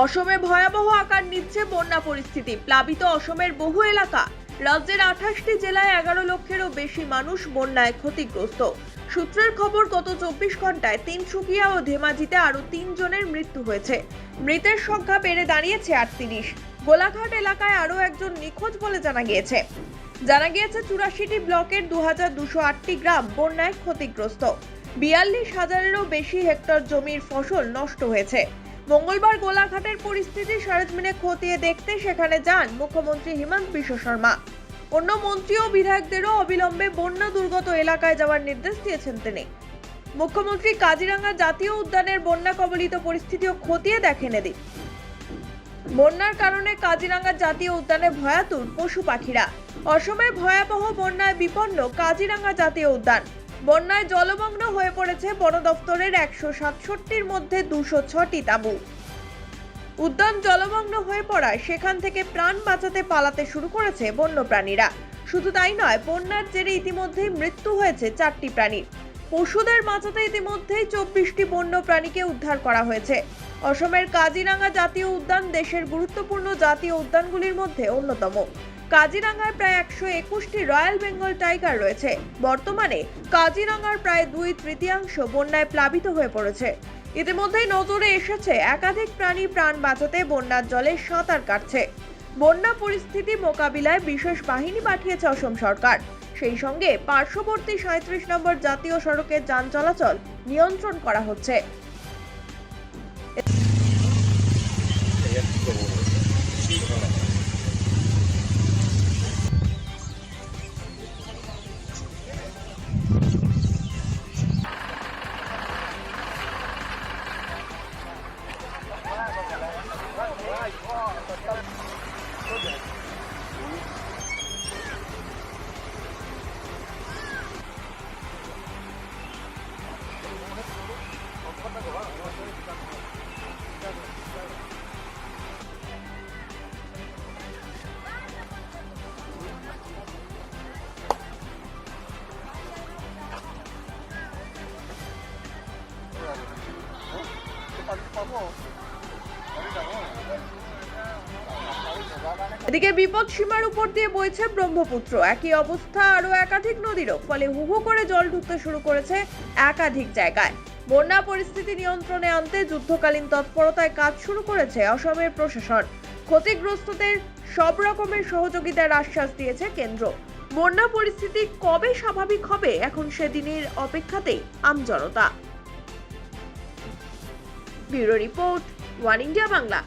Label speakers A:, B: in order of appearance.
A: অসমে ভয়াবহ আকার নিচ্ছে বন্যা পরিস্থিতি। প্লাবিত অসমের বহু এলাকা। রাজ্যের আঠাশটি জেলায় এগারো লক্ষেরও বেশি মানুষ বন্যায় ক্ষতিগ্রস্ত। সূত্রের খবর, গত চব্বিশ ঘন্টায় তিনসুকিয়া ও ধেমাজিতে আরও তিনজনের মৃত্যু হয়েছে। মৃতের সংখ্যা বেড়ে দাঁড়িয়েছে আটত্রিশ। গোলাঘাট এলাকায় আরও একজন নিখোঁজ বলে জানা গিয়েছে। জানা গিয়েছে, চুরাশিটি ব্লকের দু হাজার দুশো আটটি গ্রাম বন্যায় ক্ষতিগ্রস্ত। বিয়াল্লিশ হাজারেরও বেশি হেক্টর জমির ফসল নষ্ট হয়েছে। মঙ্গলবার গোলাঘাটের পরিস্থিতি সরেজমিনে খতিয়ে দেখতে সেখানে যান মুখ্যমন্ত্রী হিমন্ত বিশ্ব শর্মা। অন্য মন্ত্রী ও বিধায়কদেরও অবিলম্বে বন্যা দুর্গত এলাকায় যাওয়ার নির্দেশ দিয়েছেন তিনি। মুখ্যমন্ত্রী কাজিরাঙ্গা জাতীয় উদ্যানের বন্যা কবলিত পরিস্থিতিও খতিয়ে দেখেন এদিন। বন্যার কারণে কাজিরাঙ্গা জাতীয় উদ্যানে ভয়াতুর পশু পাখিরা। অসমে ভয়াবহ বন্যায় বিপন্ন কাজিরাঙ্গা জাতীয় উদ্যান। বন্যায় জলমগ্ন হয়ে পড়েছে বন দফতরের একশো সাতষট্টির মধ্যে দুশো ছটি তাঁবু। উদ্যান জলমগ্ন হয়ে পড়ায় সেখান থেকে প্রাণ বাঁচাতে পালাতে শুরু করেছে বন্যপ্রাণীরা। শুধু তাই নয়, বন্যার জেরে ইতিমধ্যেই মৃত্যু হয়েছে চারটি প্রাণীর পশুদের বাঁচাতে ইতিমধ্যেই চব্বিশটি বন্য প্রাণীকে উদ্ধার করা হয়েছে। অসমের কাজিরাঙ্গা জাতীয় উদ্যান দেশের গুরুত্বপূর্ণ জাতীয় উদ্যানগুলির মধ্যে অন্যতম। কাজিরাঙ্গায় প্রায় একশো একুশটি রয়্যাল বেঙ্গল টাইগার রয়েছে। বর্তমানে কাজিরাঙ্গার প্রায় দুই তৃতীয়াংশ বন্যায় প্লাবিত হয়ে পড়েছে। ইতিমধ্যেই নজরে এসেছে, একাধিক প্রাণী প্রাণ বাঁচাতে বন্যার জলে সাঁতার কাটছে। বন্যা পরিস্থিতি মোকাবিলায় বিশেষ বাহিনী পাঠিয়েছে অসম সরকার। সেই সঙ্গে পার্শ্ববর্তী সাঁত্রিশ নম্বর জাতীয় সড়কে যান চলাচল নিয়ন্ত্রণ করা হচ্ছে। Gracias. এদিকে বিপদ সীমার উপর দিয়ে বইছে ব্রহ্মপুত্র। একই অবস্থা আরও একাধিক নদীরও, ফলে হু হু করে জল ঢুকতে শুরু করেছে একাধিক জায়গায়। বন্যা পরিস্থিতি নিয়ন্ত্রণে আনতে যুদ্ধকালীন তৎপরতায় কাজ শুরু করেছে অসমের প্রশাসন। ক্ষতিগ্রস্তদের সব রকমের সহযোগিতার আশ্বাস দিয়েছে কেন্দ্র। বন্যা পরিস্থিতি কবে স্বাভাবিক হবে এখন সেদিনের অপেক্ষাতেই আমজনতা bureau report, One India Bangla.